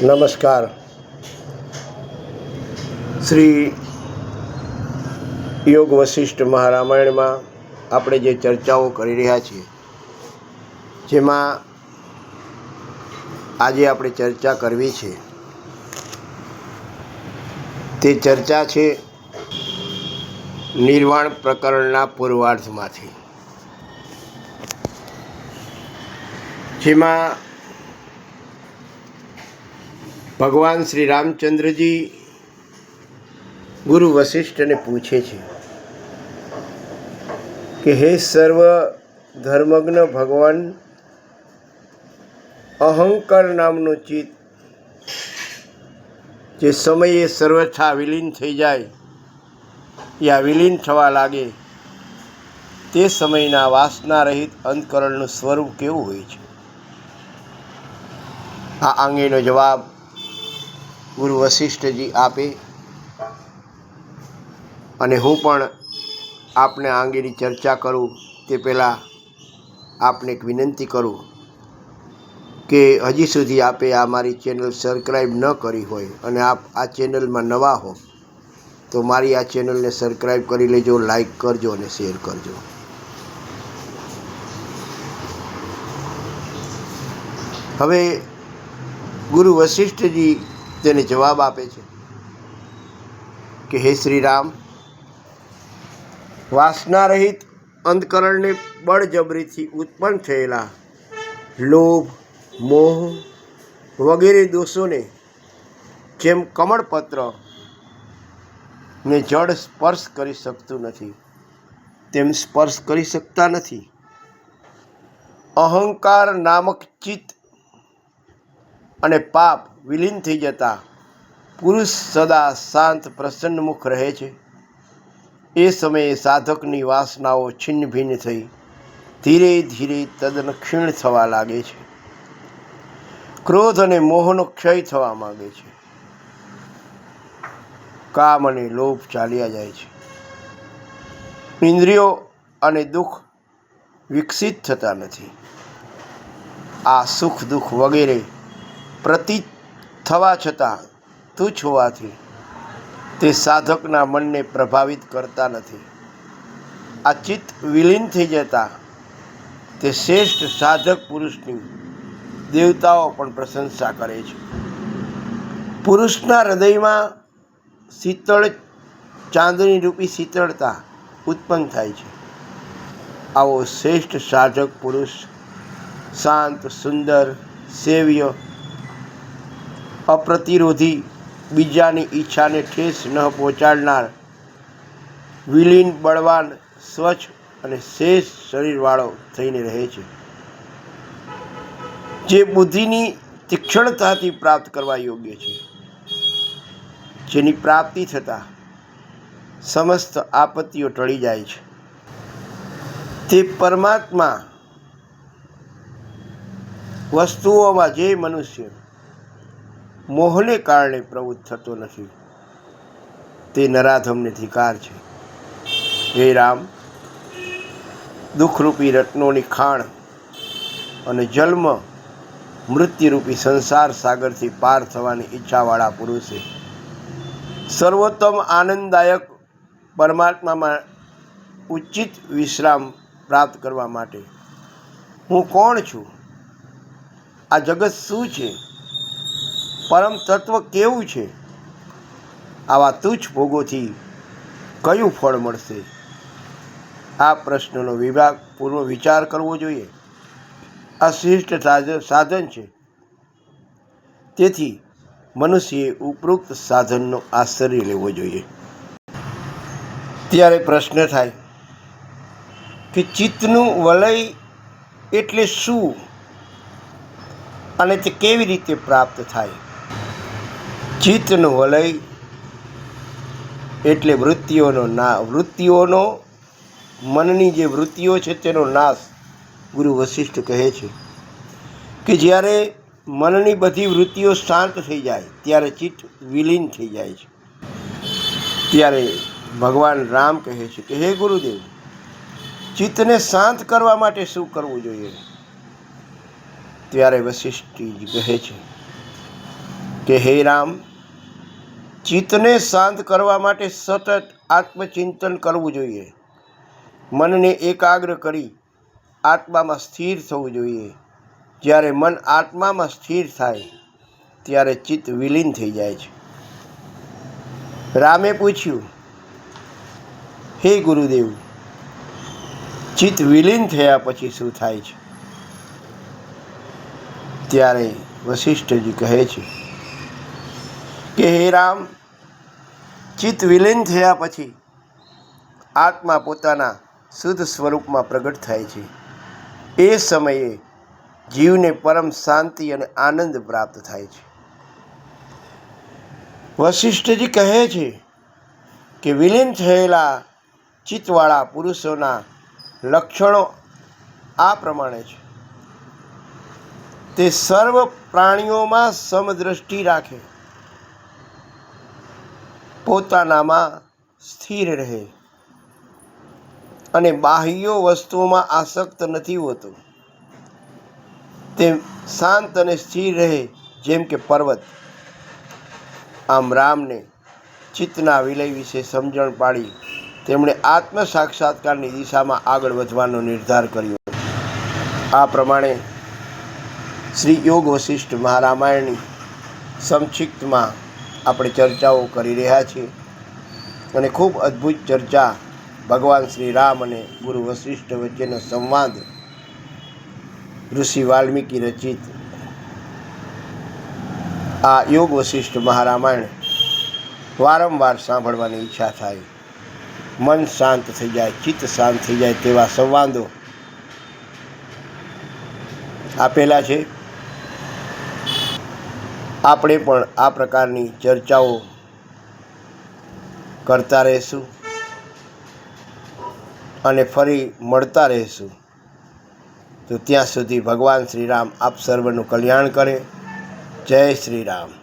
નમસ્કાર. શ્રી યોગ વશિષ્ઠ મહારામાયણમાં આપણે જે ચર્ચાઓ કરી રહ્યા છીએ, જેમાં આજે આપણે ચર્ચા કરવી છે. તે ચર્ચા છે નિર્વાણ પ્રકરણના પૂર્વાર્ધમાંથી. જેમાં ભગવાન શ્રી રામચંદ્રજી ગુરુ વશિષ્ઠને પૂછે છે કે હે સર્વ ધર્મજ્ઞ ભગવાન, અહંકાર નામનું ચિત્ત જે સમયે સર્વથા વિલીન થઈ જાય, યા વિલીન થવા લાગે, તે સમયના વાસના રહિત અંતકરણનું સ્વરૂપ કેવું હોય છે? આ અંગેનો જવાબ ગુરુ વશિષ્ઠજી આપે. અને હું પણ આપને આ અંગેની ચર્ચા કરું તે પહેલાં આપને એક વિનંતી કરું કે હજી સુધી આપે આ મારી ચેનલ સબસ્ક્રાઈબ ન કરી હોય અને આપ આ ચેનલમાં નવા હો, તો મારી આ ચેનલને સબસ્ક્રાઈબ કરી લેજો લાઈક કરજો અને શેર કરજો. હવે ગુરુ વશિષ્ઠજી તેને જવાબ આપે છે કે હે શ્રી રામ વાસના રહિત અંધકરણને બળજબરીથી ઉત્પન્ન થયેલા લોભ, મોહ વગેરે દોષોને જેમ કમળપત્ર ને જળ સ્પર્શ કરી શકતું નથી, તેમ સ્પર્શ કરી શકતા નથી. અહંકાર નામક ચિત્ત અને પાપ વિલીન થઈ જતા પુરુષ સદા શાંત પ્રસન્નમુખ રહે છે. એ સમયે સાધકની વાસનાઓ છિન્ન ભિન્ન થઈ ધીરે ધીરે તદ્દન ક્ષીણ થવા લાગે છે. ક્રોધ અને મોહનો ક્ષય થવા માગે છે. કામ અને લોભ ચાલ્યા જાય છે. ઇન્દ્રિયો અને દુઃખ વિકસિત થતા નથી. આ સુખ દુઃખ વગેરે પ્રતીત થવા છતાં તુચ્છ હોવાથી તે સાધકના મનને પ્રભાવિત કરતા નથી. આ ચિત્ત વિલીન થઈ જતા તે શ્રેષ્ઠ સાધક પુરુષની દેવતાઓ પણ પ્રશંસા કરે છે. પુરુષના હૃદયમાં શીતળ ચાંદની રૂપી શીતળતા ઉત્પન્ન થાય છે. આવો શ્રેષ્ઠ સાધક પુરુષ શાંત, સુંદર, સેવ્ય અપ્રતિરોધી બીજાની ઈચ્છાને ઠેસ ન પહોંચાડનાર વિલીન બળવાન, સ્વચ્છ અને શેષ શરીરવાળો થઈને રહે છે. જે બુદ્ધિની તીક્ષ્ણતાથી પ્રાપ્ત કરવા યોગ્ય છે. જેની પ્રાપ્તિ થતાં સમસ્ત આપત્તિઓ ટળી જાય છે. તે પરમાત્મા વસ્તુઓમાં જે મનુષ્ય મોહને કારણે પ્રવૃત્ત થતો નથી. તે નરાધમને ધિકાર છે. હે રામ, દુઃખરૂપી રત્નોની ખાણ અને જન્મ મૃત્યુરૂપી સંસાર સાગરથી પાર થવાની ઈચ્છાવાળા પુરુષે સર્વોત્તમ આનંદદાયક પરમાત્મામાં ઉચિત વિશ્રામ પ્રાપ્ત કરવા માટે હું કોણ છું? આ જગત શું છે? પરમ તત્વ કેવું છે? આવા તુચ્છ ભોગોથી કયું ફળ મળશે? આ પ્રશ્નનો વિભાગ પૂર્વ વિચાર કરવો જોઈએ. આ શ્રેષ્ઠ સાધન છે. તેથી મનુષ્યએ ઉપરોક્ત સાધનનો આશ્ચર્ય લેવો જોઈએ. ત્યારે પ્રશ્ન થાય કે ચિત્તનું વલય એટલે શું? અને તે કેવી રીતે પ્રાપ્ત થાય? ચિત્તનું વલય એટલે વૃત્તિઓનો ના, વૃત્તિઓનો, મનની જે વૃત્તિઓ છે તેનો નાશ ગુરુ વશિષ્ઠ કહે છે કે જ્યારે મનની બધી વૃત્તિઓ શાંત થઈ જાય, ત્યારે ચિત્ત વિલીન થઈ જાય છે. ત્યારે ભગવાન રામ કહે છે કે, હે ગુરુદેવ, ચિત્તને શાંત કરવા માટે શું કરવું જોઈએ? ત્યારે વશિષ્ઠજી કહે છે કે, હે રામ ચિત્તને શાંત કરવા માટે સતત આત્મચિંતન કરવું જોઈએ. મનને એકાગ્ર કરી આત્મામાં સ્થિર થવું જોઈએ. જ્યારે મન આત્મામાં સ્થિર થાય, ત્યારે ચિત્ત વિલીન થઈ જાય છે. રામે પૂછ્યું, હે ગુરુદેવ, ચિત્ત વિલીન થયા પછી શું થાય છે? ત્યારે વશિષ્ઠજી કહે છે કે હે રામ, ચિત્ત વિલીન થયા પછી આત્મા પોતાના શુદ્ધ સ્વરૂપમાં પ્રગટ થાય છે. એ સમયે જીવને પરમ શાંતિ અને આનંદ પ્રાપ્ત થાય છે. વશિષ્ઠજી કહે છે કે વિલીન થયેલા ચિત્તવાળા પુરુષોના લક્ષણો આ પ્રમાણે છે. તે સર્વ પ્રાણીઓમાં સમદ્રષ્ટિ રાખે. પોતાનામાં સ્થિર રહે અને બાહ્ય વસ્તુઓમાં આસક્ત નથી હોતો. તે શાંત અને સ્થિર રહે, જેમ કે પર્વત. આમ રામને ચિત્તના વિલય વિશે સમજણ પાડી તેમણે આત્મ સાક્ષાત્કારની દિશામાં આગળ વધવાનો નિર્ધાર કર્યો. આ પ્રમાણે શ્રી યોગ વશિષ્ઠ મહારામાયણની સંક્ષિપ્તમાં આપણે ચર્ચાઓ કરી રહ્યા છીએ. અને ખૂબ અદ્ભુત ચર્ચા ભગવાન શ્રી રામ અને ગુરુ વશિષ્ઠ વચ્ચેનો સંવાદ ઋષિ વાલ્મીકી રચિત. આ યોગ વશિષ્ઠ મહારામાયણ વારંવાર સાંભળવાની ઈચ્છા થાય. મન શાંત થઈ જાય, ચિત્ત શાંત થઈ જાય તેવા સંવાદો આપેલા છે. આપણે પણ આ પ્રકારની ચર્ચાઓ કરતા રહીશું અને ફરી મળતા રહીશું. તો ત્યાં સુધી ભગવાન શ્રી રામ આપ સર્વનું કલ્યાણ કરે. જય શ્રી રામ